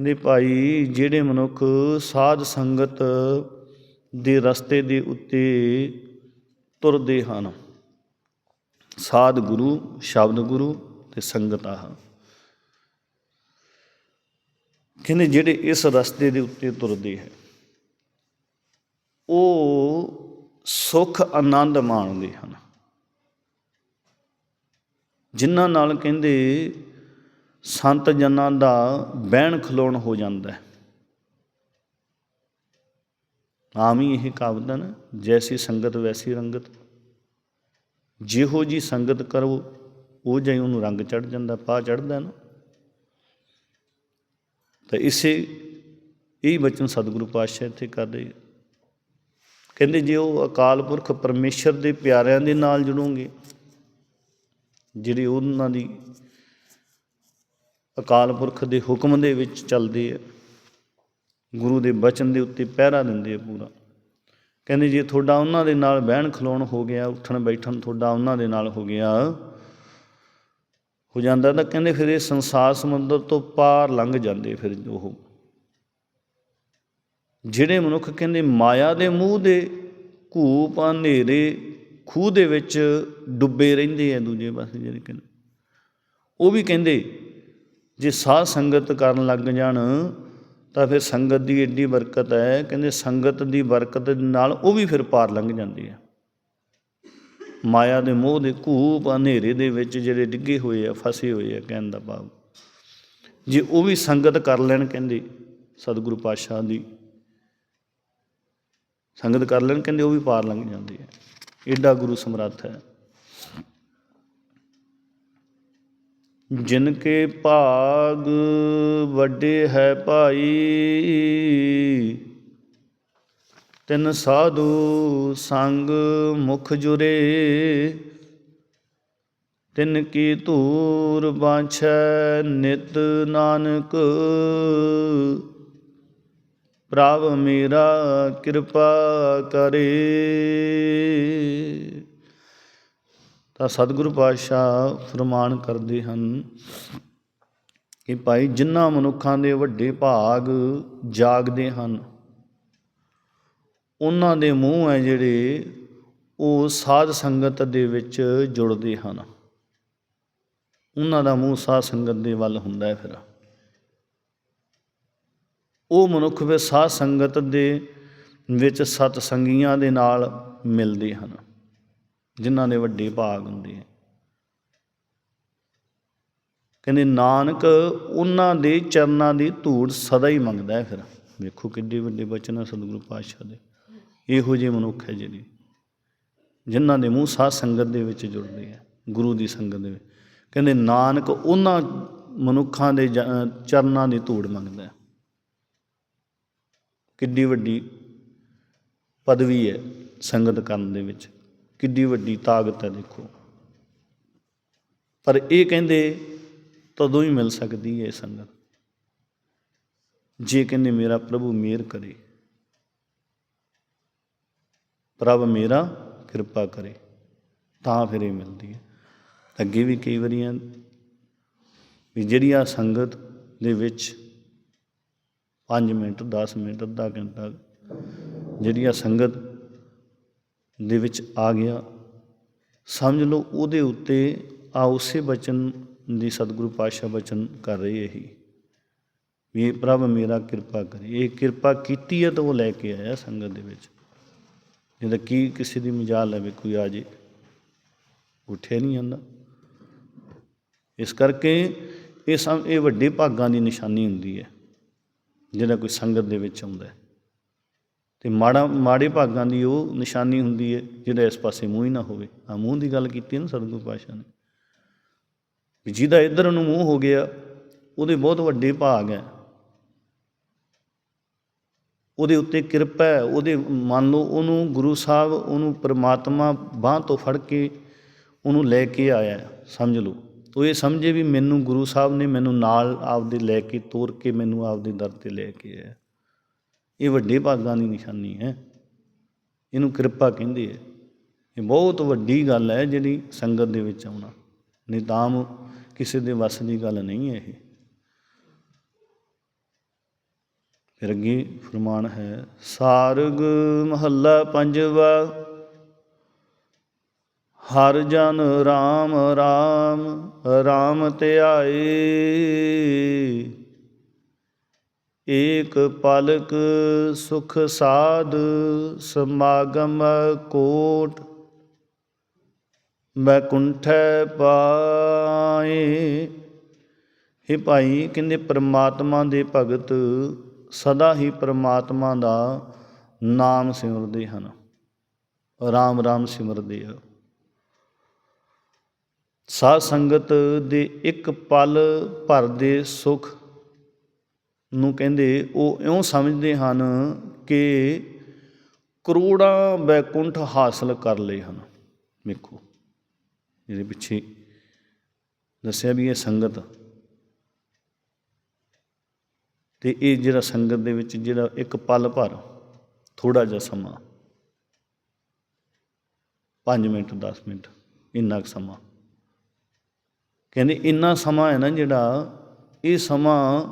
Speaker 1: ਕਹਿੰਦੇ ਭਾਈ, ਜਿਹੜੇ ਮਨੁੱਖ ਸਾਧ ਸੰਗਤ ਦੇ ਰਸਤੇ ਦੇ ਉੱਤੇ ਤੁਰਦੇ ਹਨ, ਸਾਧ ਗੁਰੂ, ਸ਼ਬਦ ਗੁਰੂ ਤੇ ਸੰਗਤਾਂ ਕਹਿੰਦੇ ਜਿਹੜੇ ਇਸ ਰਸਤੇ ਦੇ ਉੱਤੇ ਤੁਰਦੇ ਹੈ, ਉਹ ਸੁਖ ਆਨੰਦ ਮਾਣਦੇ ਹਨ। ਜਿਨ੍ਹਾਂ ਨਾਲ ਕਹਿੰਦੇ ਸੰਤ ਜਨਾਂ ਦਾ ਬਹਿਣ ਖਲੋਣ ਹੋ ਜਾਂਦਾ ਹੈ। ਆਮ ਹੀ ਇਹ ਕਹਾਵਤ ਹੈ ਨਾ ਜੈਸੀ ਸੰਗਤ ਵੈਸੀ ਰੰਗਤ। ਜਿਹੋ ਜੀ ਸੰਗਤ ਕਰੋ, ਉਹ ਜਾਈ ਉਹਨੂੰ ਰੰਗ ਚੜ ਜਾਂਦਾ ਪਾ ਚੜਦਾ ਨਾ। ਤਾਂ ਇਸੇ, ਇਹ ਬਚਨ ਸਤਿਗੁਰੂ ਪਾਤਸ਼ਾਹ ਇੱਥੇ ਕਰਦੇ। ਕਹਿੰਦੇ ਜੇ ਉਹ ਅਕਾਲ ਪੁਰਖ ਪਰਮੇਸ਼ਰ ਦੇ ਪਿਆਰਿਆਂ ਦੇ ਨਾਲ ਜੁੜੋਗੇ, ਜਿਹੜੇ ਉਹਨਾਂ ਦੀ ਅਕਾਲ ਪੁਰਖ ਦੇ ਹੁਕਮ ਦੇ ਵਿੱਚ ਚੱਲਦੇ ਆ ਗੁਰੂ ਦੇ ਬਚਨ ਦੇ ਉੱਤੇ ਪਹਿਰਾ ਦਿੰਦੇ ਆ ਪੂਰਾ। ਕਹਿੰਦੇ ਜੇ ਤੁਹਾਡਾ ਉਹਨਾਂ ਦੇ ਨਾਲ ਬਹਿਣ ਖਲੋਣ ਹੋ ਗਿਆ, ਉੱਠਣ ਬੈਠਣ ਤੁਹਾਡਾ ਉਹਨਾਂ ਦੇ ਨਾਲ ਹੋ ਗਿਆ, ਹੋ ਜਾਂਦਾ ਤਾਂ ਕਹਿੰਦੇ ਫਿਰ ਇਹ ਸੰਸਾਰ ਸਮੁੰਦਰ ਤੋਂ ਪਾਰ ਲੰਘ ਜਾਂਦੇ ਫਿਰ ਉਹ। ਜਿਹੜੇ ਮਨੁੱਖ ਕਹਿੰਦੇ ਮਾਇਆ ਦੇ ਮੂੰਹ ਦੇ ਘੂਪ ਹਨੇਰੇ ਖੂਹ ਦੇ ਵਿੱਚ ਡੁੱਬੇ ਰਹਿੰਦੇ ਆ ਦੂਜੇ ਪਾਸੇ ਜਿਹੜੇ ਕਹਿੰਦੇ, ਉਹ ਵੀ ਕਹਿੰਦੇ ਜੇ ਸਾਧ ਸੰਗਤ ਕਰਨ ਲੱਗ ਜਾਣ, ਤਾਂ ਫਿਰ ਸੰਗਤ ਦੀ ਐਡੀ ਬਰਕਤ ਹੈ, ਕਹਿੰਦੇ ਸੰਗਤ ਦੀ ਬਰਕਤ ਨਾਲ ਉਹ ਵੀ ਫਿਰ ਪਾਰ ਲੰਘ ਜਾਂਦੀ ਹੈ। ਮਾਇਆ ਦੇ ਮੋਹ ਦੇ ਘੂਪ ਹਨੇਰੇ ਦੇ ਵਿੱਚ ਜਿਹੜੇ ਡਿੱਗੇ ਹੋਏ ਆ, ਫਸੇ ਹੋਏ ਆ, ਕਹਿਣ ਦਾ ਭਾਵ। ਜੇ ਉਹ ਵੀ ਸੰਗਤ ਕਰ ਲੈਣ, ਕਹਿੰਦੇ ਸਤਿਗੁਰੂ ਪਾਤਸ਼ਾਹ ਦੀ, ਸੰਗਤ ਕਰ ਲੈਣ, ਕਹਿੰਦੇ ਉਹ ਵੀ ਪਾਰ ਲੰਘ ਜਾਂਦੀ ਹੈ। ਏਡਾ ਗੁਰੂ ਸਮਰੱਥ ਹੈ। ਜਿਨ ਕੇ ਭਾਗ ਵੱਡੇ ਹੈ ਭਾਈ। ਤਿਨ ਸਾਧੂ ਸੰਗ ਮੁਖ ਜੁਰੇ। ਤਿਨ ਕੀ ਧੂਰ ਬਾਛੈ ਨਿਤ ਨਾਨਕ। ਪ੍ਰਭ ਮੇਰਾ ਕਿਰਪਾ ਕਰੇ। ਤਾਂ ਸਤਿਗੁਰੂ ਪਾਤਸ਼ਾਹ ਫਰਮਾਨ ਕਰਦੇ ਹਨ ਕਿ ਭਾਈ ਜਿਨ੍ਹਾਂ ਮਨੁੱਖਾਂ ਦੇ ਵੱਡੇ ਭਾਗ ਜਾਗਦੇ ਹਨ, ਉਹਨਾਂ ਦੇ ਮੂੰਹ ਹੈ ਜਿਹੜੇ, ਉਹ ਸਾਧ ਸੰਗਤ ਦੇ ਵਿੱਚ ਜੁੜਦੇ ਹਨ। ਉਹਨਾਂ ਦਾ ਮੂੰਹ ਸਾਧ ਸੰਗਤ ਦੇ ਵੱਲ ਹੁੰਦਾ ਹੈ ਫਿਰ। ਉਹ ਮਨੁੱਖ ਫਿਰ ਸਾਧ ਸੰਗਤ ਦੇ ਵਿੱਚ ਸਤ ਸੰਗੀਆਂ ਦੇ ਨਾਲ ਮਿਲਦੇ ਹਨ। ਜਿਨ੍ਹਾਂ ਦੇ ਵੱਡੇ ਭਾਗ ਹੁੰਦੇ ਆ। ਕਹਿੰਦੇ, ਨਾਨਕ ਉਹਨਾਂ ਦੇ ਚਰਨਾਂ ਦੀ ਧੂੜ ਸਦਾ ਹੀ ਮੰਗਦਾ ਹੈ ਫਿਰ। ਵੇਖੋ ਕਿੱਡੇ ਵੱਡੇ ਬਚਨ ਆ ਸਤਿਗੁਰੂ ਪਾਤਸ਼ਾਹ ਦੇ। ਇਹੋ ਜਿਹੇ ਮਨੁੱਖ ਹੈ ਜਿਹੜੇ, ਜਿਨ੍ਹਾਂ ਦੇ ਮੂੰਹ ਸਾਧ ਸੰਗਤ ਦੇ ਵਿੱਚ ਜੁੜਦੇ ਆ, ਗੁਰੂ ਦੀ ਸੰਗਤ ਦੇ ਵਿੱਚ। ਕਹਿੰਦੇ, ਨਾਨਕ ਉਹਨਾਂ ਮਨੁੱਖਾਂ ਦੇ ਜ- ਚਰਨਾਂ ਦੀ ਧੂੜ ਮੰਗਦਾ ਹੈ। ਕਿੱਡੀ ਵੱਡੀ ਪਦਵੀ ਹੈ ਸੰਗਤ ਕਰਨ ਦੇ ਵਿੱਚ। ਕਿੱਡੀ ਵੱਡੀ ਤਾਕਤ ਹੈ ਦੇਖੋ। ਪਰ ਇਹ ਕਹਿੰਦੇ ਤਦੋਂ ਹੀ ਮਿਲ ਸਕਦੀ ਹੈ ਇਹ ਸੰਗਤ। ਜੇ ਕਹਿੰਦੇ ਮੇਰਾ ਪ੍ਰਭੂ ਮਿਹਰ ਕਰੇ। ਪ੍ਰਭ ਮੇਰਾ ਕਿਰਪਾ ਕਰੇ, ਤਾਂ ਫਿਰ ਇਹ ਮਿਲਦੀ ਹੈ। ਅੱਗੇ ਵੀ ਕਈ ਵਾਰੀਆਂ ਵੀ ਜਿਹੜੀ ਆ ਸੰਗਤ ਦੇ ਵਿੱਚ 5 ਮਿੰਟ 10 ਮਿੰਟ, ਅੱਧਾ ਘੰਟਾ ਜਿਹੜੀ ਆ ਸੰਗਤ ਦੇ ਵਿੱਚ ਆ ਗਿਆ। ਸਮਝ ਲਓ ਉਹਦੇ ਉੱਤੇ ਆ ਉਸੇ ਬਚਨ ਦੀ ਸਤਿਗੁਰੂ ਪਾਤਸ਼ਾਹ ਬਚਨ ਕਰ ਰਹੇ ਇਹੀ। ਵੀ ਇਹ ਪ੍ਰਭ ਮੇਰਾ ਕਿਰਪਾ ਕਰੇ। ਇਹ ਕਿਰਪਾ ਕੀਤੀ ਹੈ ਤਾਂ ਉਹ ਲੈ ਕੇ ਆਇਆ ਸੰਗਤ ਦੇ ਵਿੱਚ। ਜਿਹਦਾ ਕੀ ਕਿਸੇ ਦੀ ਮਜਾਲ ਵੀ ਕੋਈ ਆ ਜੇ। ਉੱਠਿਆ ਨਹੀਂ ਜਾਂਦਾ। ਇਸ ਕਰਕੇ ਇਹ ਸਭ ਇਹ ਵੱਡੇ ਭਾਗਾਂ ਦੀ ਨਿਸ਼ਾਨੀ ਹੁੰਦੀ ਹੈ। ਜਿਹੜਾ ਕੋਈ ਸੰਗਤ ਦੇ ਵਿੱਚ ਆਉਂਦਾ ਹੈ। ਤੇ ਮਾੜਾ, ਮਾੜੇ ਭਾਗਾਂ ਦੀ ਉਹ ਨਿਸ਼ਾਨੀ ਹੁੰਦੀ ਹੈ, ਜਿਹਦਾ ਇਸ ਪਾਸੇ ਮੂੰਹ ਹੀ ਨਾ ਹੋਵੇ। ਆ ਮੂੰਹ ਦੀ ਗੱਲ ਕੀਤੀ ਹੈ ਨਾ ਸਤਿਗੁਰੂ ਪਾਤਸ਼ਾਹ ਨੇ। ਵੀ ਜਿਹਦਾ ਇਧਰ ਨੂੰ ਮੂੰਹ ਹੋ ਗਿਆ, ਉਹਦੇ ਬਹੁਤ ਵੱਡੇ ਭਾਗ ਹੈ। ਉਹਦੇ ਉੱਤੇ ਕਿਰਪਾ ਹੈ, ਉਹਦੇ ਮੰਨ ਲਓ ਉਹਨੂੰ ਗੁਰੂ ਸਾਹਿਬ, ਉਹਨੂੰ ਪ੍ਰਮਾਤਮਾ ਬਾਹ ਤੋਂ ਫੜ ਕੇ ਉਹਨੂੰ ਲੈ ਕੇ ਆਇਆ ਸਮਝ ਲਓ। ਤੋ ਇਹ ਸਮਝੇ ਵੀ ਮੈਨੂੰ ਗੁਰੂ ਸਾਹਿਬ ਨੇ ਮੈਨੂੰ ਨਾਲ ਆਪਦੇ ਲੈ ਕੇ, ਤੋਰ ਕੇ ਮੈਨੂੰ ਆਪਦੇ ਦਰ ਤੇ ਲੈ ਕੇ ਆਇਆ ਇਹ ਵੱਡੇ ਭਾਗਾਂ ਦੀ ਨਿਸ਼ਾਨੀ ਹੈ। ਇਹਨੂੰ ਕਿਰਪਾ ਕਹਿੰਦੇ ਆ। ਇਹ ਬਹੁਤ ਵੱਡੀ ਗੱਲ ਹੈ ਜਿਹੜੀ ਸੰਗਤ ਦੇ ਵਿੱਚ ਆਉਣਾ। ਨਿਤਾਮ ਕਿਸੇ ਦੇ ਵੱਸ ਦੀ ਗੱਲ ਨਹੀਂ ਹੈ ਇਹ। ਫਿਰ ਅੱਗੇ ਫਰਮਾਨ ਹੈ, ਸਾਰਗ ਮਹੱਲਾ ਪੰਜਵਾ, ਹਰ ਜਨ ਰਾਮ ਰਾਮ ਰਾਮ ਧਿਆਏ ਏਕ ਪਲਕ ਸੁਖ ਸਾਧ ਸਮਾਗਮ ਕੋਟ ਬੈਕੁੰਠੈ ਪਾਏ। ਇਹ ਭਾਈ ਕਹਿੰਦੇ ਪ੍ਰਮਾਤਮਾ ਦੇ ਭਗਤ ਸਦਾ ਹੀ ਪ੍ਰਮਾਤਮਾ ਦਾ ਨਾਮ ਸਿਮਰਦੇ ਹਨ। ਰਾਮ ਰਾਮ ਸਿਮਰਦੇ ਆ। ਸਾਧ ਸੰਗਤ ਦੇ ਇੱਕ ਪਲ ਭਰ ਦੇ ਸੁਖ ਨੂੰ ਕਹਿੰਦੇ, ਉਹ ਇਉਂ ਸਮਝਦੇ ਹਨ ਕਿ ਕਰੋੜਾਂ ਬੈਕੁੰਠ ਹਾਸਲ ਕਰ ਲਏ ਹਨ। ਵੇਖੋ, ਇਹਦੇ ਪਿੱਛੇ ਦੱਸਿਆ ਵੀ ਇਹ ਸੰਗਤ। ਤੇ ਇਹ ਜਿਹੜਾ ਸੰਗਤ ਦੇ ਵਿੱਚ ਜਿਹੜਾ ਇੱਕ ਪਲ ਭਰ ਥੋੜਾ ਜਿਹਾ ਸਮਾਂ 5 ਮਿੰਟ 10 ਮਿੰਟ, ਇੰਨਾ ਕੁ ਸਮਾਂ। ਕਹਿੰਦੇ ਇੰਨਾ ਸਮਾਂ ਹੈ ਨਾ ਜਿਹੜਾ, ਇਹ ਸਮਾਂ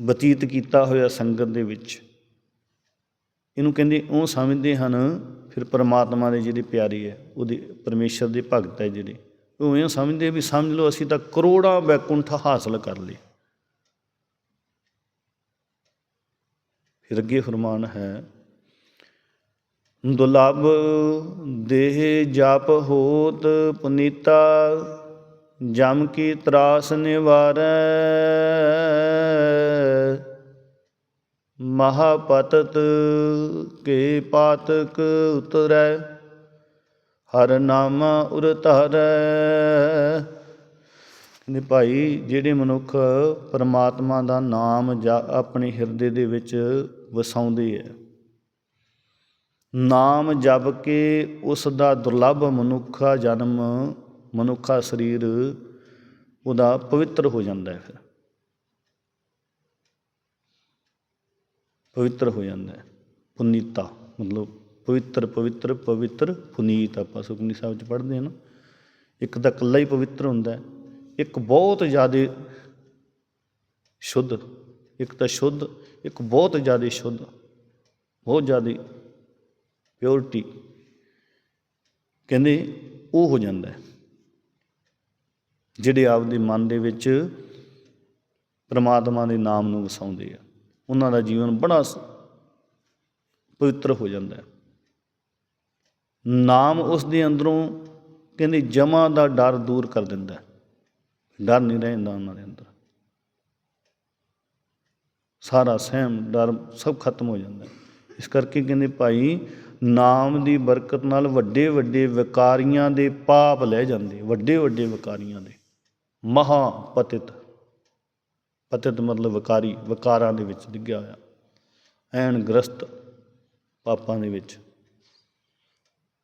Speaker 1: ਬਤੀਤ ਕੀਤਾ ਹੋਇਆ ਸੰਗਤ ਦੇ ਵਿੱਚ। ਇਹਨੂੰ ਕਹਿੰਦੇ ਉਹ ਸਮਝਦੇ ਹਨ, ਫਿਰ ਪਰਮਾਤਮਾ ਦੇ ਜਿਹੜੇ ਪਿਆਰੇ ਹੈ ਉਹਦੇ ਪਰਮੇਸ਼ਰ ਦੇ ਭਗਤ ਹੈ ਜਿਹੜੇ। ਉਹ ਇਹ ਸਮਝਦੇ ਵੀ ਸਮਝ ਲਓ, ਅਸੀਂ ਤਾਂ ਕਰੋੜਾਂ ਵੈਕੁੰਠ ਹਾਸਲ ਕਰ ਲਏ। ਫਿਰ ਅੱਗੇ ਫਰਮਾਨ ਹੈ ਦੁਲਬ ਦੇਹ ਜਪ ਹੋਤ ਪੁਨੀਤਾ, ਜਮ ਕੀ ਤਰਾਸ ਨਿਵਾਰੈ। ਮਹਾਪਤਤ ਕੇ ਪਾਤਕ ਉਤਰੈ, ਹਰ ਨਾਮ ਉਰ ਧਰੈ। ਕਹਿੰਦੇ ਭਾਈ, ਜਿਹੜੇ ਮਨੁੱਖ ਪਰਮਾਤਮਾ ਦਾ ਨਾਮ ਜਾਂ ਆਪਣੇ ਹਿਰਦੇ ਦੇ ਵਿੱਚ ਵਸਾਉਂਦੇ ਹੈ ਨਾਮ ਜਪ ਕੇ ਉਸ ਦਾ ਦੁਰਲੱਭ ਮਨੁੱਖਾ ਜਨਮ, ਮਨੁੱਖਾ ਸਰੀਰ ਉਹਦਾ ਪਵਿੱਤਰ ਹੋ ਜਾਂਦਾ ਹੈ। ਪਵਿੱਤਰ ਹੋ ਜਾਂਦਾ ਹੈ, ਪੁਨੀਤਾ, ਮਤਲਬ ਪਵਿੱਤਰ ਪਵਿੱਤਰ ਪਵਿੱਤਰ, ਪੁਨੀਤ ਆਪਾਂ ਸੁਖਮਨੀ ਸਾਹਿਬ ਚ ਪੜ੍ਹਦੇ ਹਾਂ ਨਾ, ਇੱਕ ਤਾਂ ਇਕੱਲਾ ਹੀ ਪਵਿੱਤਰ ਹੁੰਦਾ ਇੱਕ ਬਹੁਤ ਜ਼ਿਆਦਾ ਸ਼ੁੱਧ, ਇੱਕ ਤਾਂ ਸ਼ੁੱਧ, ਇੱਕ ਬਹੁਤ ਜ਼ਿਆਦਾ ਸ਼ੁੱਧ, ਬਹੁਤ ਜ਼ਿਆਦਾ ਪਿਓਰਿਟੀ ਕਹਿੰਦੇ ਉਹ ਹੋ ਜਾਂਦਾ ਜਿਹੜੇ ਆਪਦੇ ਮਨ ਦੇ ਵਿੱਚ ਪ੍ਰਮਾਤਮਾ ਦੇ ਨਾਮ ਨੂੰ ਵਸਾਉਂਦੇ ਆ। ਉਹਨਾਂ ਦਾ ਜੀਵਨ ਬੜਾ ਪਵਿੱਤਰ ਹੋ ਜਾਂਦਾ ਹੈ। ਨਾਮ ਉਸ ਦੇ ਅੰਦਰੋਂ ਕਹਿੰਦੇ ਜਮਾ ਦਾ ਡਰ ਦੂਰ ਕਰ ਦਿੰਦਾ ਹੈ। ਡਰ ਨਹੀਂ ਰਹਿੰਦਾ ਉਹਨਾਂ ਦੇ ਅੰਦਰ। ਸਾਰਾ ਸਹਿਮ, ਡਰ ਸਭ ਖਤਮ ਹੋ ਜਾਂਦਾ ਇਸ ਕਰਕੇ ਕਹਿੰਦੇ ਭਾਈ ਨਾਮ ਦੀ ਬਰਕਤ ਨਾਲ ਵੱਡੇ ਵੱਡੇ ਵਿਕਾਰੀਆਂ ਦੇ ਪਾਪ ਲੈ ਜਾਂਦੇ, ਵੱਡੇ ਵੱਡੇ ਵਿਕਾਰੀਆਂ ਦੇ ਮਹਾ ਪਤਿਤ ਪਤਿਤ ਮਤਲਬ ਵਿਕਾਰੀ, ਵਿਕਾਰਾਂ ਦੇ ਵਿੱਚ ਡਿੱਗਿਆ ਹੋਇਆ। ਐਨ ਗ੍ਰਸਤ ਪਾਪਾਂ ਦੇ ਵਿੱਚ,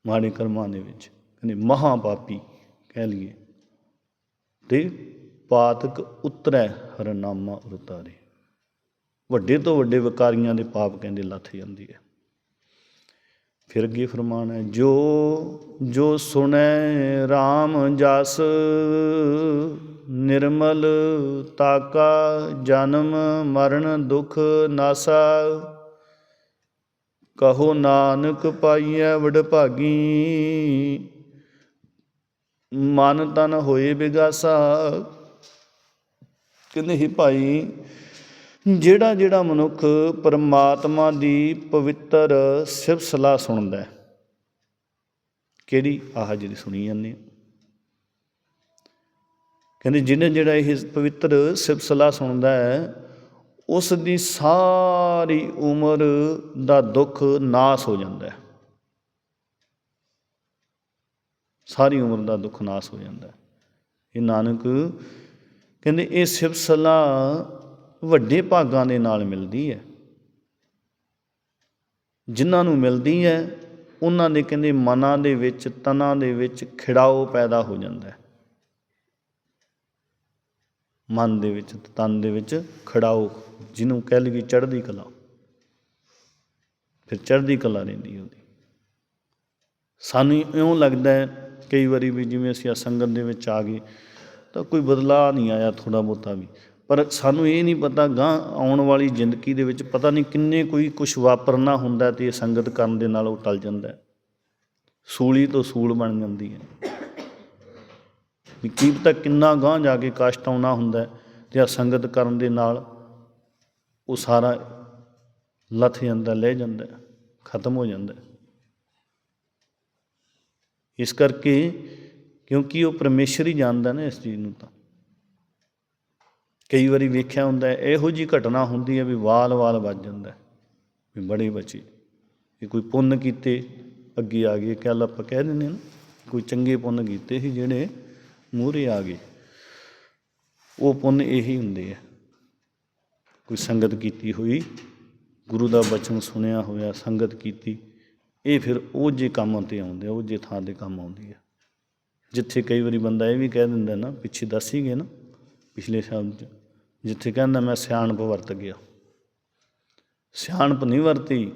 Speaker 1: ਮਾੜੇ ਕਰਮਾਂ ਦੇ ਵਿੱਚ, ਕਹਿੰਦੇ ਮਹਾ ਪਾਪੀ ਕਹਿ ਲਈਏ। ਤੇ ਪਾਤਕ ਉਤਰੈ ਹਰਨਾਮਾ ਉਰਤਾਰੇ ਵੱਡੇ ਤੋਂ ਵੱਡੇ ਵਿਕਾਰੀਆਂ ਦੇ ਪਾਪ ਕਹਿੰਦੇ ਲੱਥ ਜਾਂਦੀ ਹੈ ਫਿਰ ਅੱਗੇ ਫਰਮਾਨ ਹੈ, ਜੋ ਜੋ ਸੁਣੈ RAM ਜਸ, ਨਿਰਮਲ ਤਾਕਾ ਜਨਮ ਮਰਨ ਦੁਖ ਨਾਸਾ। ਕਹੋ ਨਾਨਕ ਪਾਈਐ ਵਡਭਾਗੀ, ਮਨ ਤਨ ਹੋਏ ਬਿਗਾਸਾ। ਕਹਿੰਦੇ ਹੀ ਭਾਈ ਜਿਹੜਾ ਜਿਹੜਾ ਮਨੁੱਖ ਪਰਮਾਤਮਾ ਦੀ ਪਵਿੱਤਰ ਸਿਫਤ ਸਲਾਹ ਸੁਣਦਾ ਹੈ। ਕਿਹੜੀ? ਆਹ ਜਿਹੜੀ ਸੁਣੀ ਜਾਂਦੇ ਕਹਿੰਦੇ ਜਿਹਨੇ ਜਿਹੜਾ ਇਹ ਪਵਿੱਤਰ ਸਿਫਤ ਸਲਾਹ ਸੁਣਦਾ ਹੈ ਉਸ ਦੀ ਸਾਰੀ ਉਮਰ ਦਾ ਦੁੱਖ ਨਾਸ ਹੋ ਜਾਂਦਾ ਹੈ। ਸਾਰੀ ਉਮਰ ਦਾ ਦੁੱਖ ਨਾਸ ਹੋ ਜਾਂਦਾ ਹੈ। ਇਹ ਨਾਨਕ ਕਹਿੰਦੇ ਇਹ ਸਿਫਤ ਸਲਾਹ ਵੱਡੇ ਭਾਗਾਂ ਦੇ ਨਾਲ ਮਿਲਦੀ ਹੈ। ਜਿਨ੍ਹਾਂ ਨੂੰ ਮਿਲਦੀ ਹੈ, ਉਹਨਾਂ ਦੇ ਕਹਿੰਦੇ ਮਨਾਂ ਦੇ ਵਿੱਚ, ਤਨਾਂ ਦੇ ਵਿੱਚ ਖਿੜਾਓ ਪੈਦਾ ਹੋ ਜਾਂਦਾ ਹੈ। ਮਨ ਦੇ ਵਿੱਚ ਤਨ ਦੇ ਵਿੱਚ ਖਿੜਾਓ, ਜਿਹਨੂੰ ਕਹਿ ਲਈਏ ਚੜ੍ਹਦੀ ਕਲਾ। ਫਿਰ ਚੜ੍ਹਦੀ ਕਲਾ ਰਹਿੰਦੀ ਉਹਦੀ। ਸਾਨੂੰ ਇਉਂ ਲੱਗਦਾ ਹੈ, ਕਈ ਵਾਰੀ ਵੀ ਜਿਵੇਂ ਅਸੀਂ ਆ ਸੰਗਤ ਦੇ ਵਿੱਚ ਆ ਗਏ, ਤਾਂ ਕੋਈ ਬਦਲਾਅ ਨਹੀਂ ਆਇਆ ਥੋੜਾ ਬਹੁਤਾ ਵੀ। ਪਰ ਸਾਨੂੰ ਇਹ ਨਹੀਂ ਪਤਾ ਗਾਂ ਆਉਣ ਵਾਲੀ ਜ਼ਿੰਦਗੀ ਦੇ ਵਿੱਚ ਪਤਾ ਨਹੀਂ ਕਿੰਨੇ ਕੋਈ ਕੁਝ ਵਾਪਰਨਾ ਹੁੰਦਾ ਤੇ ਇਹ ਸੰਗਤ ਕਰਨ ਦੇ ਨਾਲ ਉਹ ਟਲ ਜਾਂਦਾ ਸੂਲੀ ਤੋਂ ਸੂਲ ਬਣ ਜਾਂਦੀ ਹੈ। ਵੀ ਕੀ ਪਤਾ ਕਿੰਨਾ ਗਾਂ ਜਾ ਕੇ ਕਸ਼ਟ ਆਉਣਾ ਹੁੰਦਾ ਹੈ ਤੇ ਆ ਸੰਗਤ ਕਰਨ ਦੇ ਨਾਲ ਉਹ ਸਾਰਾ ਲੱਥ ਜਾਂਦਾ, ਲੈ ਜਾਂਦਾ ਖਤਮ ਹੋ ਜਾਂਦਾ ਇਸ ਕਰਕੇ ਕਿਉਂਕਿ ਉਹ ਪਰਮੇਸ਼ਰ ਹੀ ਜਾਣਦਾ ਨਾ ਇਸ ਚੀਜ਼ ਨੂੰ ਤਾਂ। ਕਈ ਵਾਰੀ ਵੇਖਿਆ ਹੁੰਦਾ ਇਹੋ ਜੀ ਘਟਨਾ ਹੁੰਦੀ ਹੈ ਵੀ ਵਾਲ-ਵਾਲ ਵੱਜ ਜਾਂਦਾ ਵੀ ਬੜੇ ਬੱਚੇ। ਇਹ ਕੋਈ ਪੁੰਨ ਕੀਤੇ, ਅੱਗੇ ਆ ਗਏ ਕੱਲ ਆਪਾਂ ਕਹਿ ਦਿੰਦੇ ਹਾਂ ਨਾ, ਕੋਈ ਚੰਗੇ ਪੁੰਨ ਕੀਤੇ ਸੀ ਜਿਹੜੇ ਮੂਹਰੇ ਆ ਗਏ। ਉਹ ਪੁੰਨ ਇਹੀ ਹੁੰਦੇ ਆ। ਕੋਈ ਸੰਗਤ ਕੀਤੀ ਹੋਈ, ਗੁਰੂ ਦਾ ਬਚਨ ਸੁਣਿਆ ਹੋਇਆ, ਸੰਗਤ ਕੀਤੀ, ਇਹ ਫਿਰ ਉਹ ਜੇ ਕੰਮ ਤੇ ਆਉਂਦੇ ਉਹ ਜੇ ਥਾਂ ਤੇ ਕੰਮ ਆਉਂਦੀ ਆ। ਜਿੱਥੇ ਕਈ ਵਾਰੀ ਬੰਦਾ ਇਹ ਵੀ ਕਹਿ ਦਿੰਦਾ ਨਾ, ਪਿੱਛੇ ਦੱਸ ਹੀ ਗਏ ਨਾ ਪਿਛਲੇ ਸ਼ਬਦ 'ਚ, ਜਿੱਥੇ ਕਹਿੰਦਾ ਮੈਂ ਸਿਆਣਪ ਵਰਤ ਗਿਆ। ਸਿਆਣਪ ਨਹੀਂ ਵਰਤੀ,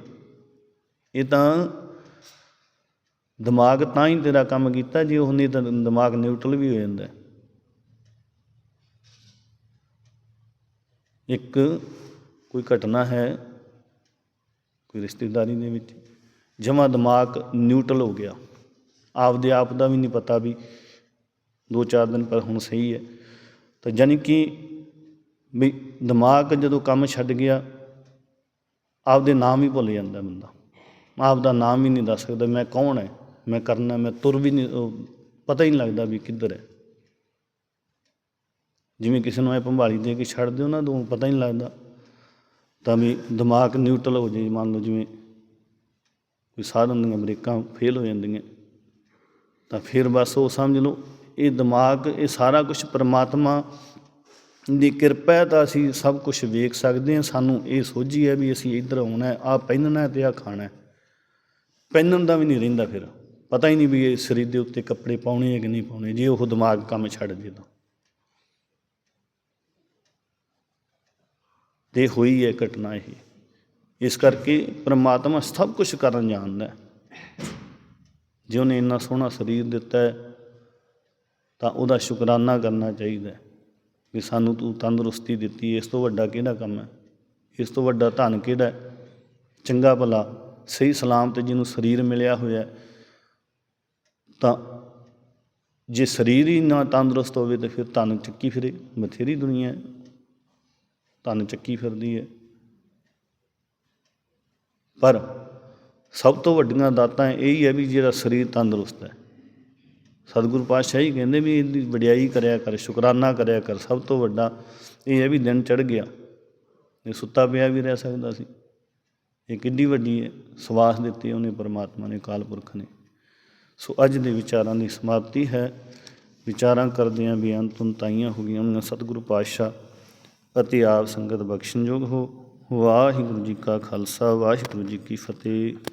Speaker 1: ਇਹ ਤਾਂ ਦਿਮਾਗ ਤਾਂ ਹੀ ਤੇਰਾ ਕੰਮ ਕੀਤਾ, ਜੇ ਉਹ ਨਹੀਂ ਤਾਂ ਦਿਮਾਗ ਨਿਊਟਰਲ ਵੀ ਹੋ ਜਾਂਦਾ। ਇੱਕ ਕੋਈ ਘਟਨਾ ਹੈ, ਕੋਈ ਰਿਸ਼ਤੇਦਾਰੀ ਦੇ ਵਿੱਚ, ਜਮਾ ਦਿਮਾਗ ਨਿਊਟਰਲ ਹੋ ਗਿਆ। ਆਪਦੇ ਆਪ ਦਾ ਵੀ ਨਹੀਂ ਪਤਾ ਵੀ ਦੋ ਚਾਰ ਦਿਨ ਪਰ ਹੁਣ ਸਹੀ ਹੈ। ਤਾਂ ਜਾਨੀ ਕਿ ਵੀ ਦਿਮਾਗ ਜਦੋਂ ਕੰਮ ਛੱਡ ਗਿਆ, ਆਪਦੇ ਨਾਮ ਹੀ ਭੁੱਲ ਜਾਂਦਾ ਬੰਦਾ। ਆਪ ਦਾ ਨਾਮ ਹੀ ਨਹੀਂ ਦੱਸ ਸਕਦਾ, ਮੈਂ ਕੌਣ ਹੈ ਮੈਂ ਕਰਨਾ, ਮੈਂ ਤੁਰ ਵੀ ਨਹੀਂ, ਉਹ ਪਤਾ ਹੀ ਨਹੀਂ ਲੱਗਦਾ ਵੀ ਕਿੱਧਰ ਹੈ ਜਿਵੇਂ ਕਿਸੇ ਨੂੰ ਐ ਭੰਬਾਲੀ ਦੇ ਕੇ ਛੱਡ ਦਿਓ ਨਾ, ਤੋਂ ਪਤਾ ਹੀ ਨਹੀਂ ਲੱਗਦਾ। ਤਾਂ ਵੀ ਦਿਮਾਗ ਨਿਊਟਰਲ ਹੋ ਜੇ ਮੰਨ ਲਓ ਜਿਵੇਂ ਕੋਈ ਸਾਧਨ ਦੀਆਂ ਬ੍ਰੇਕਾਂ ਫੇਲ ਹੋ ਜਾਂਦੀਆਂ, ਤਾਂ ਫਿਰ ਬਸ ਉਹ ਸਮਝ ਲਓ ਇਹ ਦਿਮਾਗ, ਇਹ ਸਾਰਾ ਕੁਝ ਪ੍ਰਮਾਤਮਾ ਦੀ ਕਿਰਪਾ ਹੈ ਤਾਂ ਅਸੀਂ ਸਭ ਕੁਝ ਵੇਖ ਸਕਦੇ ਹਾਂ। ਸਾਨੂੰ ਇਹ ਸੋਝੀ ਹੈ ਵੀ ਅਸੀਂ ਇੱਧਰ ਆਉਣਾ ਹੈ, ਆਹ ਪਹਿਨਣਾ ਹੈ ਤੇ ਆਹ ਖਾਣਾ ਹੈ। ਪਹਿਨਣ ਦਾ ਵੀ ਨਹੀਂ ਰਹਿੰਦਾ ਫਿਰ। ਪਤਾ ਹੀ ਨਹੀਂ ਵੀ ਇਹ ਸਰੀਰ ਦੇ ਉੱਤੇ ਕੱਪੜੇ ਪਾਉਣੇ ਹੈ ਕਿ ਨਹੀਂ ਪਾਉਣੇ, ਜੇ ਉਹ ਦਿਮਾਗ ਕੰਮ ਛੱਡ ਦੇ ਤਾਂ। ਤੇ ਹੋਈ ਹੈ ਘਟਨਾ ਇਹ। ਇਸ ਕਰਕੇ ਪ੍ਰਮਾਤਮਾ ਸਭ ਕੁਝ ਕਰਨ ਜਾਣਦਾ ਹੈ। ਜੇ ਉਹਨੇ ਇੰਨਾ ਸੋਹਣਾ ਸਰੀਰ ਦਿੱਤਾ ਹੈ ਤਾਂ ਉਹਦਾ ਸ਼ੁਕਰਾਨਾ ਕਰਨਾ ਚਾਹੀਦਾ ਹੈ ਵੀ ਸਾਨੂੰ ਤੂੰ ਤੰਦਰੁਸਤੀ ਦਿੱਤੀ, ਇਸ ਤੋਂ ਵੱਡਾ ਕਿਹੜਾ ਕੰਮ ਹੈ? ਇਸ ਤੋਂ ਵੱਡਾ ਧਨ ਕਿਹੜਾ ਚੰਗਾ ਭਲਾ, ਸਹੀ ਸਲਾਮ 'ਤੇ ਜਿਹਨੂੰ ਸਰੀਰ ਮਿਲਿਆ ਹੋਇਆ ਤਾਂ ਜੇ ਸਰੀਰ ਹੀ ਨਾ ਤੰਦਰੁਸਤ ਹੋਵੇ ਤਾਂ ਫਿਰ ਧਨ ਚੱਕੀ ਫਿਰੇ, ਬਥੇਰੀ ਦੁਨੀਆ ਹੈ। ਧਨ ਚੱਕੀ ਫਿਰਦੀ ਹੈ। ਪਰ ਸਭ ਤੋਂ ਵੱਡੀਆਂ ਦਾਤਾਂ ਇਹ ਹੀ ਹੈ ਵੀ ਜਿਹੜਾ ਸਰੀਰ ਤੰਦਰੁਸਤ ਹੈ। ਸਤਿਗੁਰੂ ਪਾਤਸ਼ਾਹ ਹੀ ਕਹਿੰਦੇ ਵੀ ਇਹਦੀ ਵਡਿਆਈ ਕਰਿਆ ਕਰ, ਸ਼ੁਕਰਾਨਾ ਕਰਿਆ ਕਰ, ਸਭ ਤੋਂ ਵੱਡਾ ਇਹ ਹੈ ਵੀ ਦਿਨ ਚੜ ਗਿਆ। ਇਹ ਸੁੱਤਾ ਪਿਆ ਵੀ ਰਹਿ ਸਕਦਾ ਸੀ। ਇਹ ਕਿੰਨੀ ਵੱਡੀ ਹੈ, ਸਵਾਸ ਦਿੱਤੀ ਉਹਨੇ ਪਰਮਾਤਮਾ ਨੇ ਕਾਲ ਪੁਰਖ ਨੇ। ਸੋ ਅੱਜ ਦੇ ਵਿਚਾਰਾਂ ਦੀ ਸਮਾਪਤੀ ਹੈ। ਵਿਚਾਰਾਂ ਕਰਦਿਆਂ ਵੀ ਅੰਤੁਨ ਤਾਈਆਂ ਹੋ ਗਈਆਂ ਉਹਨਾਂ ਸਤਿਗੁਰੂ ਪਾਤਸ਼ਾਹ, ਅਤੇ ਆਪ ਸੰਗਤ ਬਖਸ਼ਣਯੋਗ ਹੋ। ਵਾਹਿਗੁਰੂ ਜੀ ਕਾ ਖਾਲਸਾ, ਵਾਹਿਗੁਰੂ ਜੀ ਕੀ ਫਤਿਹ।